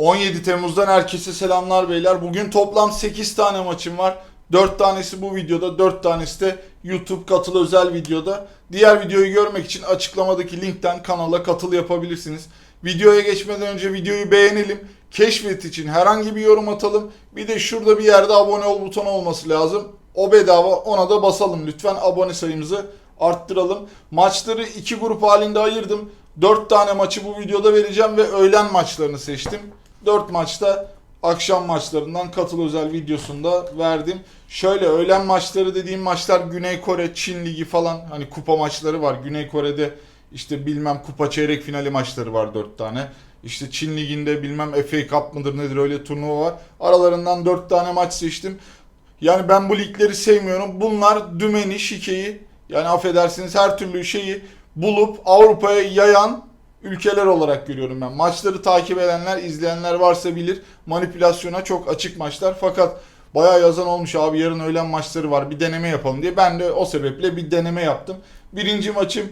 17 Temmuz'dan herkese selamlar beyler. Bugün toplam 8 tane maçım var. 4 tanesi bu videoda, 4 tanesi de YouTube katıl özel videoda. Diğer videoyu görmek için açıklamadaki linkten kanala katıl yapabilirsiniz. Videoya geçmeden önce videoyu beğenelim. Keşfet için herhangi bir yorum atalım. Bir de şurada bir yerde abone ol butonu olması lazım. O bedava ona da basalım lütfen abone sayımızı arttıralım. Maçları iki grup halinde ayırdım. 4 tane maçı bu videoda vereceğim ve öğlen maçlarını seçtim. 4 maçta akşam maçlarından katıl özel videosunda verdim. Şöyle öğlen maçları dediğim maçlar Güney Kore, Çin Ligi falan hani kupa maçları var. Güney Kore'de işte bilmem kupa çeyrek finali maçları var 4 tane. İşte Çin Ligi'nde bilmem FA Cup mıdır nedir öyle turnuva var. Aralarından 4 tane maç seçtim. Yani ben bu ligleri sevmiyorum. Bunlar dümeni, şikeyi yani affedersiniz her türlü şeyi bulup Avrupa'ya yayan ülkeler olarak görüyorum ben. Maçları takip edenler, izleyenler varsa bilir. Manipülasyona çok açık maçlar. Fakat bayağı yazan olmuş abi yarın öğlen maçları var bir deneme yapalım diye. Ben de o sebeple bir deneme yaptım. Birinci maçım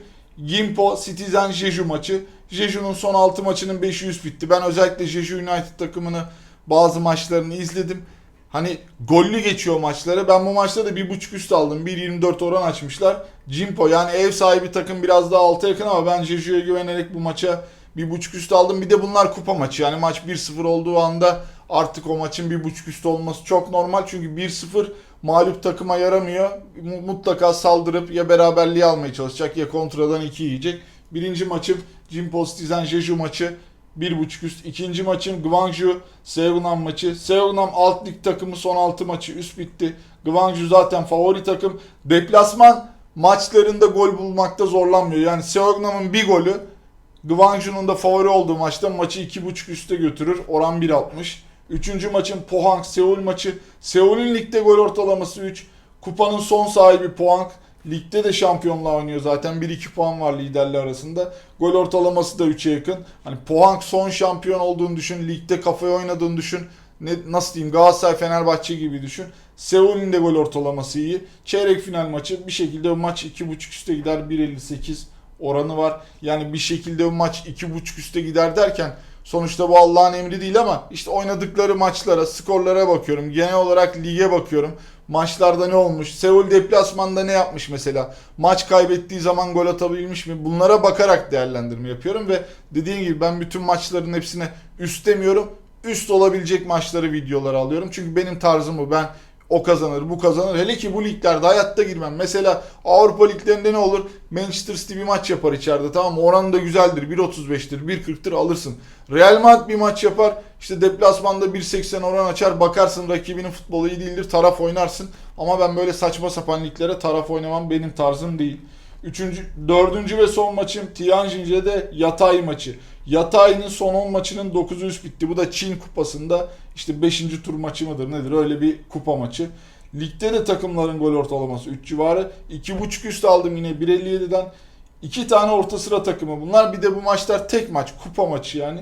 Gimpo Citizen Jeju maçı. Jeju'nun son 6 maçının 5'i üst bitti. Ben özellikle Jeju United takımını bazı maçlarını izledim. Hani gollü geçiyor maçları. Ben bu maçta da bir buçuk üst aldım. 1.24 oran açmışlar. Jimpo yani ev sahibi takım biraz daha alta yakın ama ben Jeju'ya güvenerek bu maça bir buçuk üst aldım. Bir de bunlar kupa maçı. Yani maç 1-0 olduğu anda artık o maçın bir buçuk üst olması çok normal. Çünkü 1-0 mağlup takıma yaramıyor. Mu- Mutlaka saldırıp ya beraberliği almaya çalışacak ya kontradan 2 yiyecek. Birinci maçım Jimpo Citizen Jeju maçı. 1.5 üst. İkinci maçım Gwangju Seongnam maçı. Seongnam alt lig takımı son 6 maçı üst bitti. Gwangju zaten favori takım. Deplasman maçlarında gol bulmakta zorlanmıyor. Yani Seongnam'ın bir golü Gwangju'nun da favori olduğu maçta maçı 2.5 üste götürür. Oran 1.60. Üçüncü maçın Pohang Seul maçı. Seul'ün ligde gol ortalaması 3. Kupanın son sahibi Pohang. Ligde de şampiyonluğa oynuyor zaten. 1-2 puan var liderler arasında. Gol ortalaması da 3'e yakın. Hani Pohang son şampiyon olduğunu düşün. Ligde kafaya oynadığını düşün. Ne, nasıl diyeyim Galatasaray Fenerbahçe gibi düşün. Seul'ün de gol ortalaması iyi. Çeyrek final maçı bir şekilde maç 2.5 üste gider 1.58 oranı var. Yani bir şekilde maç 2.5 üste gider derken sonuçta bu Allah'ın emri değil ama işte oynadıkları maçlara, skorlara bakıyorum. Genel olarak lige bakıyorum. Maçlarda ne olmuş? Seul deplasmanda ne yapmış mesela? Maç kaybettiği zaman gol atabilmiş mi? Bunlara bakarak değerlendirme yapıyorum ve dediğim gibi ben bütün maçların hepsine üst demiyorum. Üst olabilecek maçları videolara alıyorum. Çünkü benim tarzım bu. Ben o kazanır, bu kazanır. Hele ki bu liglerde hayatta girmem. Mesela Avrupa liglerinde ne olur? Manchester City bir maç yapar içeride tamam? Oranı da güzeldir. 1.35'tir, 1.40'tır alırsın. Real Madrid bir maç yapar. İşte deplasmanda 1.80 oran açar. Bakarsın rakibinin futbolu iyi değildir. Taraf oynarsın. Ama ben böyle saçma sapan liglere taraf oynamam benim tarzım değil. Üçüncü, dördüncü ve son maçım Tianjin'de Yatay maçı. Yatay'ın son 10 maçının 9'u üst bitti. Bu da Çin kupasında işte 5. tur maçı mıdır nedir öyle bir kupa maçı. Ligde de takımların gol ortalaması 3 civarı. 2.5 üst aldım yine 1.57'den. 2 tane orta sıra takımı bunlar. Bir de bu maçlar tek maç kupa maçı yani.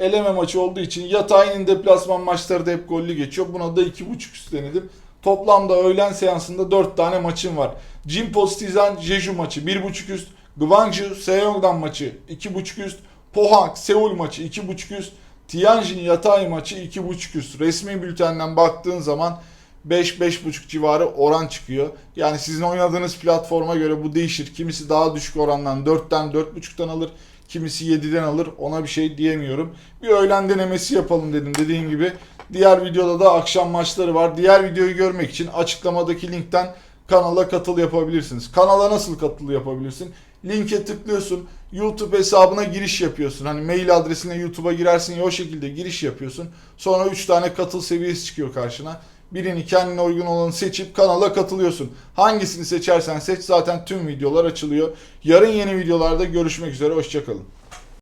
Eleme maçı olduğu için Yatay'ın deplasman maçları da hep gollü geçiyor. Buna da 2.5 üst denedim. Toplamda öğlen seansında 4 tane maçım var. Jimpo Stizan Jeju maçı 1.5 üst. Gwangju Seongdan maçı 2.5 üst. Pohang Seul maçı 2.5 üst. Tianjin Yatay maçı 2.5 üst. Resmi bültenden baktığın zaman 5-5.5 civarı oran çıkıyor. Yani sizin oynadığınız platforma göre bu değişir. Kimisi daha düşük orandan 4'ten 4.5'tan alır. Kimisi 7'den alır. Ona bir şey diyemiyorum. Bir öğlen denemesi yapalım dedim dediğim gibi. Diğer videoda da akşam maçları var. Diğer videoyu görmek için açıklamadaki linkten kanala katıl yapabilirsiniz. Kanala nasıl katıl yapabilirsin? Linke tıklıyorsun. YouTube hesabına giriş yapıyorsun. Hani mail adresine YouTube'a girersin ya o şekilde giriş yapıyorsun. Sonra 3 tane katıl seviyesi çıkıyor karşına. Birini kendine uygun olanı seçip kanala katılıyorsun. Hangisini seçersen seç zaten tüm videolar açılıyor. Yarın yeni videolarda görüşmek üzere. Hoşçakalın.